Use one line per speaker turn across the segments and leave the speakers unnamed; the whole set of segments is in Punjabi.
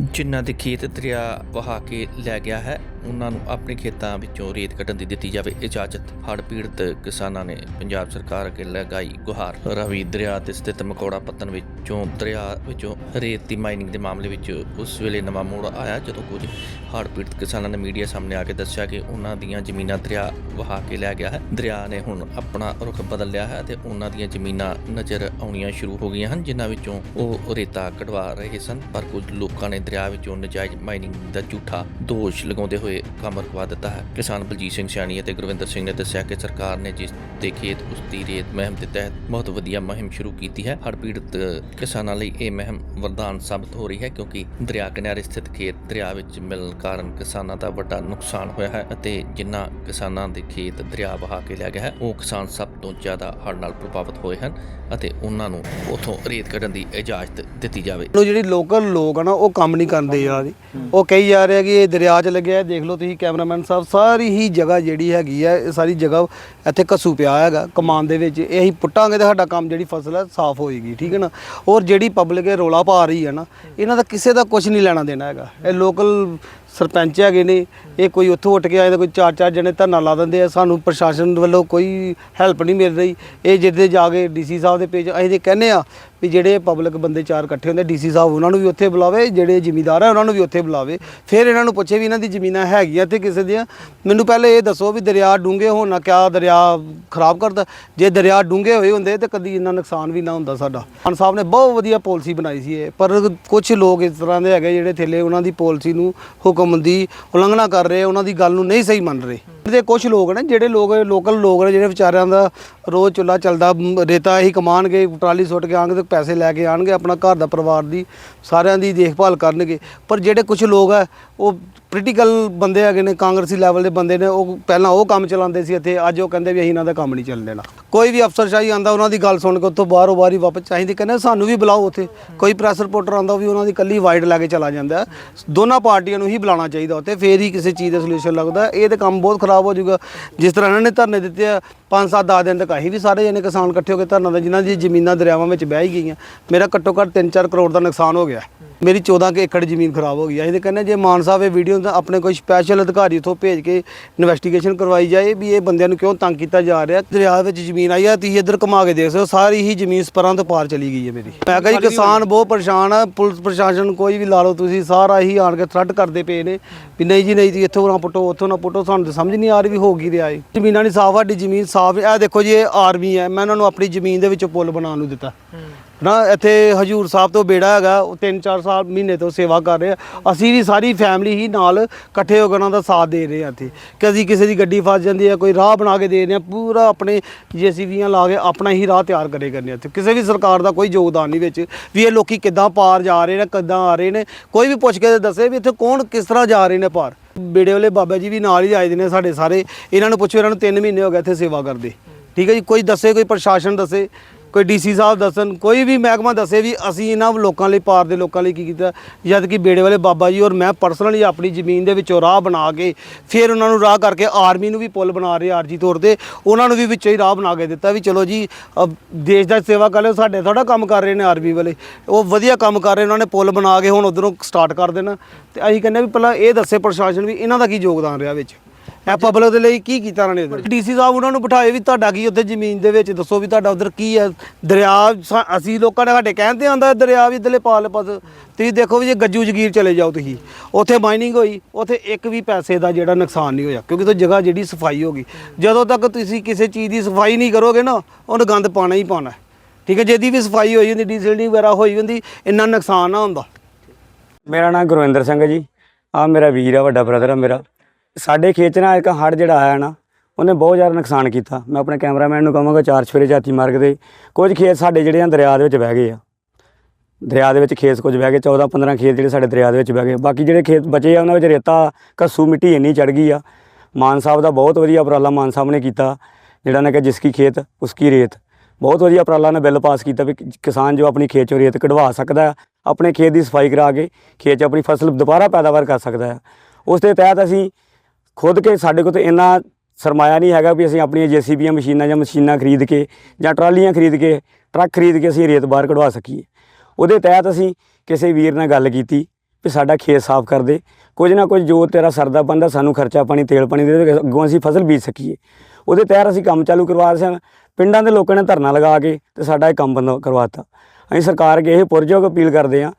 ਜਿਨ੍ਹਾਂ ਦੇ ਖੇਤ ਦਰਿਆ ਵਹਾ ਕੇ ਲੈ ਗਿਆ ਹੈ। ਉਹਨਾਂ ਨੂੰ ਆਪਣੇ ਖੇਤਾਂ ਵਿੱਚੋਂ ਰੇਤ ਕੱਢਣ ਦੀ ਦਿੱਤੀ ਜਾਵੇ। ਇਜਾਜ਼ਤ। ਹੜ੍ਹ ਪੀੜਤ ਕਿਸਾਨਾਂ ਨੇ ਪੰਜਾਬ ਸਰਕਾਰ ਅੱਗੇ ਲਗਾਈ ਗੁਹਾਰ। ਰਵੀ ਦਰਿਆ ਤੇ ਸਥਿਤ ਮਕੌੜਾ ਪੱਤਨ ਵਿੱਚੋਂ ਦਰਿਆ ਵਿੱਚੋਂ ਰੇਤ ਦੀ ਮਾਈਨਿੰਗ ਦੇ ਮਾਮਲੇ ਵਿੱਚ ਉਸ ਵੇਲੇ ਨਵਾਂ ਮੋੜ ਆਇਆ, ਜਦੋਂ ਕੁਝ ਹੜ੍ਹ ਪੀੜਤ ਕਿਸਾਨਾਂ ਨੇ ਮੀਡੀਆ ਸਾਹਮਣੇ ਆ ਕੇ ਦੱਸਿਆ ਕਿ ਉਹਨਾਂ ਦੀਆਂ ਜ਼ਮੀਨਾਂ ਦਰਿਆ ਵਹਾ ਕੇ ਲੈ ਗਿਆ ਹੈ। ਦਰਿਆ ਨੇ ਹੁਣ ਆਪਣਾ ਰੁਖ ਬਦਲ ਲਿਆ ਹੈ ਤੇ ਉਹਨਾਂ ਦੀਆਂ ਜ਼ਮੀਨਾਂ ਨਜ਼ਰ ਆਉਣੀਆਂ ਸ਼ੁਰੂ ਹੋ ਗਈਆਂ ਹਨ, ਜਿਨ੍ਹਾਂ ਵਿੱਚੋਂ ਉਹ ਰੇਤਾ ਕਢਵਾ ਰਹੇ ਸਨ। ਪਰ ਕੁਝ ਲੋਕਾਂ ਨੇ ਦਰਿਆ ਵਿੱਚੋਂ ਨਜਾਇਜ਼ ਮਾਈਨਿੰਗ ਦਾ ਝੂਠਾ ਦੋਸ਼ ਲਗਾਉਂਦੇ ਹੋਏ ਕੰਮ ਰੁਕਵਾ ਦਿੱਤਾ ਹੈ। ਕਿਸਾਨ ਬਲਜੀਤ ਸਿੰਘ ਸਿਆਣੀ ਅਤੇ ਗੁਰਵਿੰਦਰ ਸਿੰਘ ਨੇ ਦੱਸਿਆ ਕਿ ਸਰਕਾਰ ਨੇ ਜਿਸ ਦੇ ਖੇਤ ਉਸ ਦੀ ਰੇਤ ਮਹਿਮ ਦੇ ਤਹਿਤ ਬਹੁਤ ਵਧੀਆ ਮਹਿਮ ਸ਼ੁਰੂ ਕੀਤੀ ਹੈ। ਹੜ੍ਹ ਪੀੜਤ ਕਿਸਾਨਾਂ ਲਈ ਇਹ ਮਹਿਮ ਵਰਦਾਨ ਸਾਬਤ ਹੋ ਰਹੀ ਹੈ ਕਿਉਂਕਿ ਦਰਿਆ ਕਿਨਾਰੇ ਸਥਿਤ ਖੇਤ ਦਰਿਆ ਵਿੱਚ ਮਿਲਣ ਕਾਰਨ ਕਿਸਾਨਾਂ ਦਾ ਵੱਡਾ ਨੁਕਸਾਨ ਹੋਇਆ ਹੈ ਅਤੇ ਜਿਨ੍ਹਾਂ ਕਿਸਾਨਾਂ ਦੇ ਖੇਤ ਦਰਿਆ ਵਹਾ ਕੇ ਲਿਆ ਗਿਆ ਹੈ, ਉਹ ਕਿਸਾਨ ਸਭ ਤੋਂ ਜ਼ਿਆਦਾ ਹੜ ਨਾਲ ਪ੍ਰਭਾਵਿਤ ਹੋਏ ਹਨ ਅਤੇ ਉਹਨਾਂ ਨੂੰ ਉਥੋਂ ਰੇਤ ਕੱਢਣ ਦੀ ਇਜਾਜ਼ਤ ਦਿੱਤੀ ਜਾਵੇ।
ਜਿਹੜੀ ਲੋਕਲ ਲੋਕ ਆ ਨਾ, ਉਹ ਕੰਮ ਨਹੀਂ ਕਰਦੇ ਯਾਰ ਉਹ ਕਹੀ ਜਾ ਰਿਹਾ ਕਿ ਇਹ ਦਰਿਆ 'ਚ ਲੱਗਿਆ ਹੈ ਦੇਖ ਲਓ ਤੁਸੀਂ ਕੈਮਰਾਮੈਨ ਸਾਹਿਬ, ਸਾਰੀ ਹੀ ਜਗ੍ਹਾ ਜਿਹੜੀ ਹੈਗੀ ਹੈ ਇਹ ਸਾਰੀ ਜਗ੍ਹਾ ਇੱਥੇ ਕਸੂ ਪਿਆ ਹੈਗਾ, ਕਮਾਨ ਦੇ ਵਿੱਚ। ਇਹ ਅਸੀਂ ਪੁੱਟਾਂਗੇ ਤੇ ਸਾਡਾ ਕੰਮ ਜਿਹੜੀ ਫਸਲ ਹੈ ਸਾਫ਼ ਹੋਏਗੀ, ਠੀਕ ਹੈ ਨਾ? ਔਰ ਜਿਹੜੀ ਪਬਲਿਕ ਇਹ ਰੋਲਾ ਪਾ ਰਹੀ ਹੈ ਨਾ, ਇਹਨਾਂ ਦਾ ਕਿਸੇ ਦਾ ਕੁਝ ਨਹੀਂ ਲੈਣਾ ਦੇਣਾ ਹੈਗਾ। ਇਹ ਲੋਕਲ ਸਰਪੰਚ ਹੈਗੇ ਨੇ, ਇਹ ਕੋਈ ਉੱਥੋਂ ਉੱਠ ਕੇ ਆਏ ਤਾਂ ਕੋਈ ਚਾਰ ਚਾਰ ਜਣੇ ਧਰਨਾ ਲਾ ਦਿੰਦੇ ਆ, ਸਾਨੂੰ ਪ੍ਰਸ਼ਾਸਨ ਵੱਲੋਂ ਕੋਈ ਹੈਲਪ ਨਹੀਂ ਮਿਲ ਰਹੀ। ਇਹ ਜਿੱਦੇ ਜਾ ਕੇ ਡੀਸੀ ਸਾਹਿਬ ਦੇ ਪੇਜ ਅਸੀਂ ਤੇ ਕਹਿੰਦੇ ਆ ਵੀ ਜਿਹੜੇ ਪਬਲਿਕ ਬੰਦੇ ਚਾਰ ਇਕੱਠੇ ਹੁੰਦੇ ਡੀਸੀ ਸਾਹਿਬ ਉਹਨਾਂ ਨੂੰ ਵੀ ਉੱਥੇ ਬੁਲਾਵੇ, ਜਿਹੜੇ ਜ਼ਿਮੀਂਦਾਰ ਆ ਉਹਨਾਂ ਨੂੰ ਵੀ ਉੱਥੇ ਬੁਲਾਵੇ। ਫਿਰ ਇਹਨਾਂ ਨੂੰ ਪੁੱਛੇ ਵੀ ਇਹਨਾਂ ਦੀ ਜ਼ਮੀਨਾਂ ਹੈਗੀਆਂ ਤੇ ਕਿਸੇ ਦੀਆਂ। ਮੈਨੂੰ ਪਹਿਲੇ ਇਹ ਦੱਸੋ ਵੀ ਦਰਿਆ ਡੂੰਘੇ ਹੋਣ ਨਾਲ ਕਿਆ ਦਰਿਆ ਖਰਾਬ ਕਰਦਾ? ਜੇ ਦਰਿਆ ਡੂੰਘੇ ਹੋਏ ਹੁੰਦੇ ਤੇ ਕਦੀ ਇੰਨਾ ਨੁਕਸਾਨ ਵੀ ਨਾ ਹੁੰਦਾ ਸਾਡਾ। ਖਾਨ ਸਾਹਿਬ ਨੇ ਬਹੁਤ ਵਧੀਆ ਪਾਲਿਸੀ ਬਣਾਈ ਸੀ ਇਹ, ਪਰ ਕੁਝ ਲੋਕ ਇਸ ਤਰ੍ਹਾਂ ਦੇ ਹੈਗੇ ਜਿਹੜੇ ਥੱਲੇ, ਉਹਨਾਂ ਦੀ ਪਾਲਿਸੀ ਨੂੰ ਹੁਕਮ ਦੀ ਉਲੰਘਣਾ ਕਰ ਰਹੇ ਉਹਨਾਂ ਦੀ ਗੱਲ ਨੂੰ ਨਹੀਂ ਸਹੀ ਮੰਨ ਰਹੇ। ਦੇ ਕੁਝ ਲੋਕ ਨੇ, ਜਿਹੜੇ ਲੋਕ, ਲੋਕਲ ਲੋਕ ਨੇ, ਜਿਹੜੇ ਵਿਚਾਰਿਆਂ ਦਾ ਰੋਜ਼ ਚੁੱਲਾ ਚੱਲਦਾ ਰੇਤਾ ਹੀ ਕਮਾਣਗੇ, ਟਰਾਲੀ ਸੁੱਟ ਕੇ ਆਣਗੇ ਤੇ ਪੈਸੇ ਲੈ ਕੇ ਆਣਗੇ, ਆਪਣਾ ਘਰ ਦਾ ਪਰਿਵਾਰ ਦੀ, ਸਾਰਿਆਂ ਦੀ ਦੇਖਭਾਲ ਕਰਨਗੇ। ਪਰ ਜਿਹੜੇ ਕੁਝ ਲੋਕ ਆ ਉਹ ਪੋਲੀਟੀਕਲ ਬੰਦੇ ਹੈਗੇ ਨੇ, ਕਾਂਗਰਸੀ ਲੈਵਲ ਦੇ ਬੰਦੇ ਨੇ, ਉਹ ਪਹਿਲਾਂ ਉਹ ਕੰਮ ਚਲਾਉਂਦੇ ਸੀ ਇੱਥੇ, ਅੱਜ ਉਹ ਕਹਿੰਦੇ ਵੀ ਅਸੀਂ ਇਹਨਾਂ ਦਾ ਕੰਮ ਨਹੀਂ ਚੱਲਣ ਦੇਣਾ। ਕੋਈ ਵੀ ਅਫਸਰਸ਼ਾਹੀ ਆਂਦਾ, ਉਹਨਾਂ ਦੀ ਗੱਲ ਸੁਣ ਕੇ ਉੱਥੋਂ ਬਾਹਰੋਂ ਬਾਹਰ ਹੀ ਵਾਪਸ ਚਾਹੀਦੀ, ਕਹਿੰਦੇ ਸਾਨੂੰ ਵੀ ਬੁਲਾਓ ਉੱਥੇ। ਕੋਈ ਪ੍ਰੈਸ ਰਿਪੋਰਟਰ ਆਂਦਾ, ਉਹ ਵੀ ਉਹਨਾਂ ਦੀ ਕੱਲੀ ਵਾਈਡ ਲੈ ਕੇ ਚਲਾ ਜਾਂਦਾ। ਦੋਨਾਂ ਪਾਰਟੀਆਂ ਨੂੰ ਹੀ ਬੁਲਾਉਣਾ ਚਾਹੀਦਾ ਉੱਥੇ, ਫੇਰ ਹੀ ਕਿਸੇ ਚੀਜ਼ ਦਾ ਸੋਲੂਸ਼ਨ ਲੱਗਦਾ। ਇਹ ਤੇ ਕੰਮ ਬਹੁਤ ਖਰਾਬ ਹੋ ਜਾਊਗਾ। ਜਿਸ ਤਰ੍ਹਾਂ ਇਹਨਾਂ ਨੇ ਧਰਨੇ ਦਿੱਤੇ ਆ 5-7 10 ਦਿਨ ਤੱਕ ਅਸੀਂ ਵੀ ਸਾਰੇ ਜਣੇ ਕਿਸਾਨ ਇਕੱਠੇ ਹੋ ਕੇ ਧਰਨਾ ਦੇ ਜਿਨ੍ਹਾਂ ਦੀ ਜ਼ਮੀਨਾਂ ਦਰਿਆਵਾਂ ਵਿੱਚ ਬਹਿ ਹੀ ਗਈਆਂ ਮੇਰਾ ਘੱਟੋ ਘੱਟ 3-4 ਕਰੋੜ ਦਾ ਨੁਕਸਾਨ ਹੋ ਗਿਆ। ਮੇਰੀ 14 ਕੇ ਏਕੜ ਜ਼ਮੀਨ ਖਰਾਬ ਹੋ ਗਈ ਅਸੀਂ ਤੇ ਕਹਿੰਦੇ ਜੇ ਮਾਨ ਸਾਹਿਬ ਇਹ ਵੀਡੀਓ ਆਪਣੇ ਕੋਈ ਸਪੈਸ਼ਲ ਅਧਿਕਾਰੀ ਉਥੋਂ ਭੇਜ ਕੇ ਇਨਵੈਸਟੀਗੇਸ਼ਨ ਕਰਵਾਈ ਜਾਏ ਵੀ ਇਹ ਬੰਦਿਆਂ ਨੂੰ ਕਿਉਂ ਤੰਗ ਕੀਤਾ ਜਾ ਰਿਹਾ। ਦਰਿਆ ਵਿੱਚ ਜ਼ਮੀਨ ਆਈ ਆ ਤੁਸੀਂ ਇੱਧਰ ਘੁਮਾ ਕੇ ਦੇਖ ਸਕਦੇ ਸਾਰੀ ਹੀ ਜ਼ਮੀਨ ਸਪਰਾਂ ਤੋਂ ਪਾਰ ਚਲੀ ਗਈ ਹੈ ਮੇਰੀ। ਮੈਂ ਕਿਹਾ ਜੀ ਕਿਸਾਨ ਬਹੁਤ ਪਰੇਸ਼ਾਨ ਆ ਪੁਲਿਸ ਪ੍ਰਸ਼ਾਸਨ ਕੋਈ ਵੀ ਲਾ ਲਓ ਤੁਸੀਂ ਸਾਰਾ ਹੀ ਆਣ ਕੇ ਥ੍ਰੈਟ ਕਰਦੇ ਪਏ ਨੇ ਵੀ ਨਹੀਂ ਜੀ ਨਹੀਂ ਜੀ ਇੱਥੋਂ ਨਾ ਪੁੱਟੋ ਉੱਥੋਂ ਨਾ ਪੁੱਟੋ ਸਾਨੂੰ ਸਮਝ ਨਹੀਂ ਆ ਰਹੀ ਵੀ ਹੋ ਕੀ ਰਿਹਾ ਹੈ ਜ਼ਮੀਨਾਂ ਨਹੀਂ ਸਾਫ਼ ਸਾਡੀ ਜ਼ਮੀਨ ਸਾਫ਼ ਇਹ ਦੇਖੋ ਜੀ ਇਹ ਆਰਮੀ ਹੈ। ਮੈਂ ਉਹਨਾਂ ਨੂੰ ਆਪਣੀ ਜ਼ਮੀਨ ਦੇ ਵਿੱਚੋਂ ਪੁੱਲ ਬਣਾਉਣ ਨੂੰ ਦਿੱਤਾ। ਨਾ ਇੱਥੇ ਹਜੂਰ ਸਾਹਿਬ ਤੋਂ ਬੇੜਾ ਹੈਗਾ ਉਹ 3-4 ਸਾਲ ਮਹੀਨੇ ਤੋਂ ਸੇਵਾ ਕਰ ਰਹੇ ਆ। ਅਸੀਂ ਵੀ ਸਾਰੀ ਫੈਮਿਲੀ ਹੀ ਨਾਲ ਇਕੱਠੇ ਹੋ ਕੇ ਉਹਨਾਂ ਦਾ ਸਾਥ ਦੇ ਰਹੇ ਆ ਇੱਥੇ। ਕਦੀ ਕਿਸੇ ਦੀ ਗੱਡੀ ਫਸ ਜਾਂਦੀ ਹੈ ਕੋਈ ਰਾਹ ਬਣਾ ਕੇ ਦੇ ਰਹੇ ਆ ਪੂਰਾ ਆਪਣੇ ਜੀਸੀਬੀਆਂ ਲਾ ਕੇ ਆਪਣਾ ਹੀ ਰਾਹ ਤਿਆਰ ਕਰੇ ਕਰਨੇ ਇੱਥੇ। ਕਿਸੇ ਵੀ ਸਰਕਾਰ ਦਾ ਕੋਈ ਯੋਗਦਾਨ ਨਹੀਂ ਵਿੱਚ ਵੀ ਇਹ ਲੋਕੀ ਕਿੱਦਾਂ ਪਾਰ ਜਾ ਰਹੇ ਨੇ ਕਿੱਦਾਂ ਆ ਰਹੇ ਨੇ। ਕੋਈ ਵੀ ਪੁੱਛ ਕੇ ਦੱਸੇ ਵੀ ਇੱਥੇ ਕੌਣ ਕਿਸ ਤਰ੍ਹਾਂ ਜਾ ਰਹੇ ਨੇ ਪਾਰ। ਬੇੜੇ ਵਾਲੇ ਬਾਬਾ ਜੀ ਵੀ ਨਾਲ ਹੀ ਆਏ ਦੇ ਨੇ ਸਾਡੇ ਸਾਰੇ। ਇਹਨਾਂ ਨੂੰ ਪੁੱਛੋ, ਇਹਨਾਂ ਨੂੰ 3 ਮਹੀਨੇ ਹੋ ਗਏ ਇੱਥੇ ਸੇਵਾ ਕਰਦੇ। ਠੀਕ ਹੈ ਜੀ? ਕੋਈ ਦੱਸੇ, ਕੋਈ ਪ੍ਰਸ਼ਾਸਨ ਦੱਸੇ। ਕੋਈ ਡੀਸੀ ਸਾਹਿਬ ਦੱਸਣ, ਕੋਈ ਵੀ ਮਹਿਕਮਾ ਦੱਸੇ ਵੀ ਅਸੀਂ ਇਹਨਾਂ ਲੋਕਾਂ ਲਈ, ਪਾਰ ਦੇ ਲੋਕਾਂ ਲਈ ਕੀ ਕੀਤਾ, ਜਦ ਕਿ ਬੇੜੇ ਵਾਲੇ ਬਾਬਾ ਜੀ ਔਰ ਮੈਂ ਪਰਸਨਲੀ ਆਪਣੀ ਜ਼ਮੀਨ ਦੇ ਵਿੱਚੋਂ ਰਾਹ ਬਣਾ ਕੇ ਫਿਰ ਉਹਨਾਂ ਨੂੰ ਰਾਹ ਕਰਕੇ ਆਰਮੀ ਨੂੰ ਵੀ ਪੁੱਲ ਬਣਾ ਰਹੇ ਆਰਜੀ ਤੌਰ ਤੇ, ਉਹਨਾਂ ਨੂੰ ਵੀ ਵਿੱਚੋਂ ਹੀ ਰਾਹ ਬਣਾ ਕੇ ਦਿੱਤਾ ਵੀ ਚਲੋ ਜੀ ਦੇਸ਼ ਦਾ ਸੇਵਾ ਕਰ ਲਿਓ ਸਾਡੇ ਥੋੜਾ ਕੰਮ ਕਰ ਰਹੇ ਨੇ ਆਰਮੀ ਵਾਲੇ, ਉਹ ਵਧੀਆ ਕੰਮ ਕਰ ਰਹੇ, ਉਹਨਾਂ ਨੇ ਪੁੱਲ ਬਣਾ ਕੇ ਹੁਣ ਉਧਰੋਂ ਸਟਾਰਟ ਕਰ ਦੇਣਾ, ਤੇ ਅਸੀਂ ਕਹਿੰਦੇ ਵੀ ਪਹਿਲਾਂ ਇਹ ਦੱਸੇ ਪ੍ਰਸ਼ਾਸਨ ਵੀ ਇਹਨਾਂ ਦਾ ਕੀ ਯੋਗਦਾਨ ਰਿਹਾ ਵਿੱਚ। ਇਹ ਪਬਲਿਕ ਦੇ ਲਈ ਕੀ ਕੀਤਾ ਉਹਨਾਂ ਨੇ ਡੀਸੀ ਸਾਹਿਬ ਉਹਨਾਂ ਨੂੰ ਬਿਠਾਏ ਵੀ ਤੁਹਾਡਾ ਕੀ ਉੱਥੇ ਜ਼ਮੀਨ ਦੇ ਵਿੱਚ? ਦੱਸੋ ਵੀ ਤੁਹਾਡਾ ਉਧਰ ਕੀ ਹੈ? ਦਰਿਆ ਸਾ- ਅਸੀਂ ਲੋਕਾਂ ਨੇ ਸਾਡੇ ਕਹਿਣ ਤੇ ਆਂਦਾ ਦਰਿਆ ਵੀ ਇਧਰਲੇ ਪਾਲੇ ਪਾਸ। ਤੁਸੀਂ ਦੇਖੋ ਵੀ ਜੇ ਗੱਜੂ ਜਗੀਰ ਚਲੇ ਜਾਓ ਤੁਸੀਂ। ਉੱਥੇ ਮਾਈਨਿੰਗ ਹੋਈ ਉੱਥੇ ਇੱਕ ਵੀ ਪੈਸੇ ਦਾ ਜਿਹੜਾ ਨੁਕਸਾਨ ਨਹੀਂ ਹੋਇਆ ਕਿਉਂਕਿ ਉਹ ਜਗ੍ਹਾ ਜਿਹੜੀ ਸਫ਼ਾਈ ਹੋ ਗਈ। ਜਦੋਂ ਤੱਕ ਤੁਸੀਂ ਕਿਸੇ ਚੀਜ਼ ਦੀ ਸਫ਼ਾਈ ਨਹੀਂ ਕਰੋਗੇ ਨਾ ਉਹਨੂੰ ਗੰਦ ਪਾਣਾ ਹੀ ਪਾਣਾ ਠੀਕ ਹੈ ਜਿਹਦੀ ਵੀ ਸਫ਼ਾਈ ਹੋਈ ਹੁੰਦੀ ਡੀਜ਼ਲ ਵਗੈਰਾ ਹੋਈ ਹੁੰਦੀ ਇੰਨਾ ਨੁਕਸਾਨ ਨਾ ਹੁੰਦਾ।
ਮੇਰਾ ਨਾਮ ਗੁਰਵਿੰਦਰ ਸਿੰਘ ਹੈ ਜੀ। ਆ ਮੇਰਾ ਵੀਰ ਆ ਵੱਡਾ ਬ੍ਰਦਰ ਆ ਮੇਰਾ। ਸਾਡੇ ਖੇਤ 'ਚ ਨਾ ਇੱਕ ਹੜ੍ਹ ਜਿਹੜਾ ਆਇਆ ਨਾ, ਉਹਨੇ ਬਹੁਤ ਜ਼ਿਆਦਾ ਨੁਕਸਾਨ ਕੀਤਾ। ਮੈਂ ਆਪਣੇ ਕੈਮਰਾਮੈਨ ਨੂੰ ਕਹਾਂਗਾ, ਚਾਰ ਛਫੇਰੇ ਜਾਤੀ ਮਾਰਗ ਦੇ। ਕੁਝ ਖੇਤ ਸਾਡੇ ਜਿਹੜੇ ਆ ਦਰਿਆ ਦੇ ਵਿੱਚ ਬਹਿ ਗਏ ਆ। ਦਰਿਆ ਦੇ ਵਿੱਚ ਖੇਤ ਕੁਝ ਬਹਿ ਗਏ 14 15 ਖੇਤ ਜਿਹੜੇ ਸਾਡੇ ਦਰਿਆ ਦੇ ਵਿੱਚ ਬਹਿ ਗਏ। ਬਾਕੀ ਜਿਹੜੇ ਖੇਤ ਬਚੇ ਆ, ਉਹਨਾਂ ਵਿੱਚ ਰੇਤਾ ਕੱਸੂ ਮਿੱਟੀ ਇੰਨੀ ਚੜ ਗਈ ਆ। ਮਾਨ ਸਾਹਿਬ ਦਾ ਬਹੁਤ ਵਧੀਆ ਉਪਰਾਲਾ ਮਾਨ ਸਾਹਿਬ ਨੇ ਕੀਤਾ, ਜਿਹੜਾ ਨੇ ਕਿ ਜਿਸ ਕੀ ਖੇਤ, ਉਸ ਕੀ ਰੇਤ। ਬਹੁਤ ਵਧੀਆ ਉਪਰਾਲਾ ਨੇ ਬਿੱਲ ਪਾਸ ਕੀਤਾ ਵੀ ਕਿਸਾਨ ਜੋ ਆਪਣੀ ਖੇਤ ਚੋਂ ਰੇਤ ਕਢਵਾ ਸਕਦਾ ਹੈ ਆਪਣੇ ਖੇਤ ਦੀ ਸਫ਼ਾਈ ਕਰਾ ਕੇ ਖੇਤ 'ਚ ਆਪਣੀ ਫਸਲ ਦੁਬਾਰਾ ਪੈਦਾਵਾਰ ਕਰ ਸਕਦਾ ਹੈ ਉਸ ਦੇ ਤਹਿਤ ਅਸੀਂ ਖੁਦ ਕੇ ਸਾਡੇ ਕੋਲ ਤੇ ਇੰਨਾ ਸਰਮਾਇਆ ਨਹੀਂ ਹੈਗਾ ਵੀ ਅਸੀਂ ਆਪਣੀਆਂ ਜੀਸੀਬੀਆਂ ਮਸ਼ੀਨਾਂ ਜਾਂ ਮਸ਼ੀਨਾਂ ਖਰੀਦ ਕੇ ਜਾਂ ਟਰਾਲੀਆਂ ਖਰੀਦ ਕੇ, ਟਰੱਕ ਖਰੀਦ ਕੇ ਅਸੀਂ ਰੇਤ ਬਾਹਰ ਕਢਵਾ ਸਕੀਏ। ਉਹਦੇ ਤਹਿਤ ਅਸੀਂ ਕਿਸੇ ਵੀਰ ਨਾਲ ਗੱਲ ਕੀਤੀ ਵੀ ਸਾਡਾ ਖੇਤ ਸਾਫ਼ ਕਰ ਦੇ। ਕੁਝ ਨਾ ਕੁਝ ਜੋ ਤੇਰਾ ਸਰਦਾ ਬੰਦਾ ਸਾਨੂੰ ਖਰਚਾ ਪਾਣੀ, ਤੇਲ ਪਾਣੀ ਦੇ ਅੱਗੋਂ ਅਸੀਂ ਫਸਲ ਬੀਜ ਸਕੀਏ। ਉਹਦੇ ਤਹਿਤ ਅਸੀਂ ਕੰਮ ਚਾਲੂ ਕਰਵਾ ਰਹੇ ਹਾਂ ਪਿੰਡਾਂ ਦੇ ਲੋਕਾਂ ਨੇ ਧਰਨਾ ਲਗਾ ਕੇ ਤੇ ਸਾਡਾ ਇਹ ਕੰਮ ਬੰਦ ਕਰਵਾਤਾ ਅਸੀਂ ਸਰਕਾਰ ਅੱਗੇ ਇਹ ਪੁਰਜੋਗ ਅਪੀਲ ਕਰਦੇ ਹਾਂ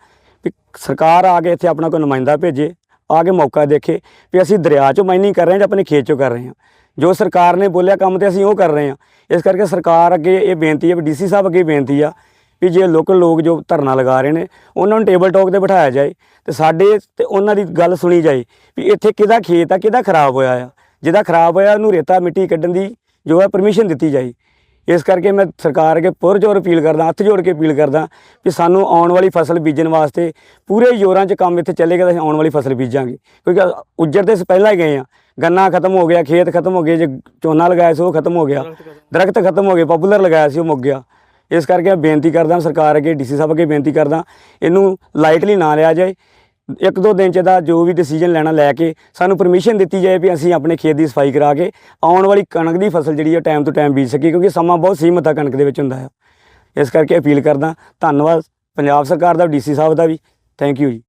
ਵੀ ਸਰਕਾਰ ਆ ਕੇ ਇੱਥੇ ਆਪਣਾ ਕੋਈ ਨੁਮਾਇੰਦਾ ਭੇਜੇ। ਆ ਕੇ ਮੌਕਾ ਦੇਖੇ ਵੀ ਅਸੀਂ ਦਰਿਆ 'ਚੋਂ ਮਾਈਨਿੰਗ ਕਰ ਰਹੇ ਹਾਂ ਜਾਂ ਆਪਣੇ ਖੇਤ 'ਚੋਂ ਕਰ ਰਹੇ ਹਾਂ। ਜੋ ਸਰਕਾਰ ਨੇ ਬੋਲਿਆ ਕੰਮ ਤੇ ਅਸੀਂ ਉਹ ਕਰ ਰਹੇ ਹਾਂ। ਇਸ ਕਰਕੇ ਸਰਕਾਰ ਅੱਗੇ ਇਹ ਬੇਨਤੀ ਹੈ ਵੀ ਡੀਸੀ ਸਾਹਿਬ ਅੱਗੇ ਬੇਨਤੀ ਆ ਵੀ ਜੇ ਲੋਕਲ ਲੋਕ ਜੋ ਧਰਨਾ ਲਗਾ ਰਹੇ ਨੇ, ਉਹਨਾਂ ਨੂੰ ਟੇਬਲ ਟਾਕ ਤੇ ਬਿਠਾਇਆ ਜਾਏ ਤੇ ਸਾਡੇ ਤੇ ਉਹਨਾਂ ਦੀ ਗੱਲ ਸੁਣੀ ਜਾਏ ਵੀ ਇੱਥੇ ਕਿਹਦਾ ਖੇਤ ਆ, ਕਿਹਦਾ ਖਰਾਬ ਹੋਇਆ ਆ। ਜਿਹਦਾ ਖਰਾਬ ਹੋਇਆ ਉਹਨੂੰ ਰੇਤਾ ਮਿੱਟੀ ਕੱਢਣ ਦੀ ਜੋ ਹੈ ਪਰਮਿਸ਼ਨ ਦਿੱਤੀ ਜਾਏ। ਇਸ ਕਰਕੇ ਮੈਂ ਸਰਕਾਰ ਅੱਗੇ ਪੁਰਜੋਰ ਅਪੀਲ ਕਰਦਾ ਹੱਥ ਜੋੜ ਕੇ ਅਪੀਲ ਕਰਦਾ ਵੀ ਸਾਨੂੰ ਆਉਣ ਵਾਲੀ ਫਸਲ ਬੀਜਣ ਵਾਸਤੇ ਪੂਰੇ ਜ਼ੋਰਾਂ 'ਚ ਕੰਮ ਇੱਥੇ ਚੱਲੇਗਾ ਤਾਂ ਅਸੀਂ ਆਉਣ ਵਾਲੀ ਫਸਲ ਬੀਜਾਂਗੇ। ਕਿਉਂਕਿ ਉੱਜੜ ਤੇ ਅਸੀਂ ਪਹਿਲਾਂ ਹੀ ਗਏ ਆ। ਗੰਨਾ ਖਤਮ ਹੋ ਗਿਆ ਖੇਤ ਖਤਮ ਹੋ ਗਏ ਜੇ ਝੋਨਾ ਲਗਾਇਆ ਸੀ ਉਹ ਖਤਮ ਹੋ ਗਿਆ। ਦਰਖਤ ਖਤਮ। ਹੋ ਗਏ ਪਪੂਲਰ ਲਗਾਇਆ ਸੀ ਉਹ ਮੁੱਕ ਗਿਆ। ਇਸ ਕਰਕੇ ਮੈਂ ਬੇਨਤੀ ਕਰਦਾ ਸਰਕਾਰ ਅੱਗੇ ਡੀਸੀ ਸਾਹਿਬ ਅੱਗੇ ਬੇਨਤੀ ਕਰਦਾ ਇਹਨੂੰ ਲਾਈਟਲੀ ਨਾ ਲਿਆ ਜਾਏ। ਇੱਕ ਦੋ ਦਿਨ ਚ ਦਾ ਜੋ ਵੀ ਡਿਸੀਜਨ ਲੈਣਾ ਲੈ ਕੇ ਸਾਨੂੰ ਪਰਮਿਸ਼ਨ ਦਿੱਤੀ ਜਾਏ ਵੀ ਅਸੀਂ ਆਪਣੇ ਖੇਤ ਦੀ ਸਫ਼ਾਈ ਕਰਾ ਕੇ ਆਉਣ ਵਾਲੀ ਕਣਕ ਦੀ ਫਸਲ ਜਿਹੜੀ ਹੈ ਟਾਈਮ ਤੋਂ ਟਾਈਮ ਬੀਜ ਸਕੀਏ, ਕਿਉਂਕਿ ਸਮਾਂ ਬਹੁਤ ਸੀਮਤ ਆ ਕਣਕ ਦੇ ਵਿੱਚ ਹੁੰਦਾ ਹੈ। ਇਸ ਕਰਕੇ ਅਪੀਲ ਕਰਦਾ, ਧੰਨਵਾਦ ਪੰਜਾਬ ਸਰਕਾਰ ਦਾ, ਡੀਸੀ ਸਾਹਿਬ ਦਾ ਵੀ। Thank you ji.